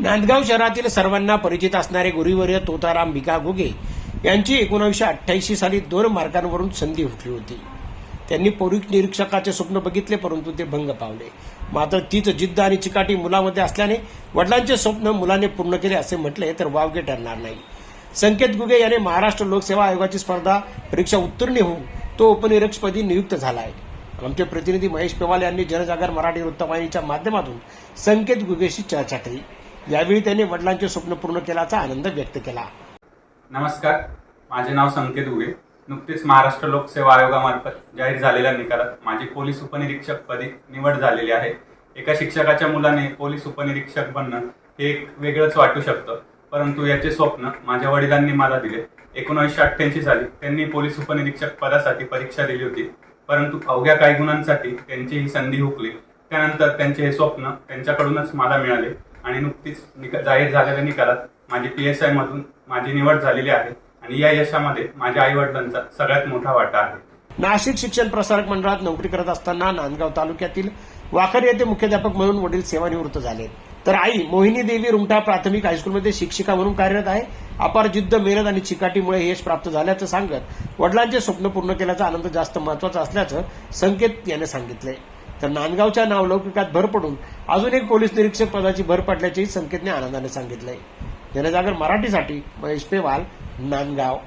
नांदगाव शहरातील सर्वांना परिचित असणारे गुरुवर्य तोताराम भिका घुगे यांची एकोणीसशे अठ्ठ्याऐंशी साली दोन मार्गांवरून संधी हुकली होती. त्यांनी पोलीस निरीक्षकाचे स्वप्न बघितले परंतु ते भंग पावले. मात्र तीच जिद्द आणि चिकाटी मुलामध्ये असल्याने वडिलांचे स्वप्न मुलाने पूर्ण केले असे म्हटले तर वावगे ठरणार नाही. संकेत गुगे याने महाराष्ट्र लोकसेवा आयोगाची स्पर्धा परीक्षा उत्तीर्ण होऊन तो उपनिरीक्षपदी नियुक्त झाला आहे आमचे प्रतिनिधी महेश पेवाल यांनी जनजागर मराठी वृत्तवाहिनीच्या माध्यमातून संकेत गुगेशी चर्चा केली. यावेळी त्यांनी वडिलांचे स्वप्न पूर्ण केल्याचा आनंद व्यक्त केला. नमस्कार. माझे नाव संकेत उगे. नुकतीच महाराष्ट्र लोकसेवा आयोगामार्फत जाहीर झालेल्या निकालात माझी पोलीस उपनिरीक्षक पदी निवड झालेली आहे. एका शिक्षकाच्या मुलाने पोलीस उपनिरीक्षक बनणं हे एक वेगळंच वाटू शकतं. परंतु याचे स्वप्न माझ्या वडिलांनी मला दिले. एकोणीसशे अठ्ठ्याऐंशी साली त्यांनी पोलीस उपनिरीक्षक पदासाठी परीक्षा दिली होती. परंतु अवघ्या काही गुणांसाठी त्यांची ही संधी हुकली. त्यानंतर त्यांचे हे स्वप्न त्यांच्याकडूनच मला मिळाले. आणि नुकतीच निका जाहीर झालेल्या निकालात माझी पी एस आयमधून माझी निवड झालेली आहे आणि या यशामध्ये माझ्या आईवडिलांचा सगळ्यात मोठा वाटा आहे. नाशिक शिक्षण प्रसारक मंडळात नोकरी करत असताना नांदगाव तालुक्यातील वाखर येथे मुख्याध्यापक म्हणून वडील सेवानिवृत्त झाले. तर आई मोहिनी देवी रुमठा प्राथमिक हायस्कूलमध्ये शिक्षिका म्हणून कार्यरत आहे. अपार जिद्द मेहनत आणि चिकाटीमुळे यश प्राप्त झाल्याचं सांगत वडिलांचे स्वप्न पूर्ण केल्याचा आनंद जास्त महत्त्वाचा असल्याचं संकेत याने सांगितलंय तर नांदगावच्या नावलौकिकात भर पडून अजून एक पोलीस निरीक्षक पदाची भर पडल्याचेही संकेतने आनंदाने सांगितलंय. जनजागर मराठीसाठी महेश पेवाल नांदगाव.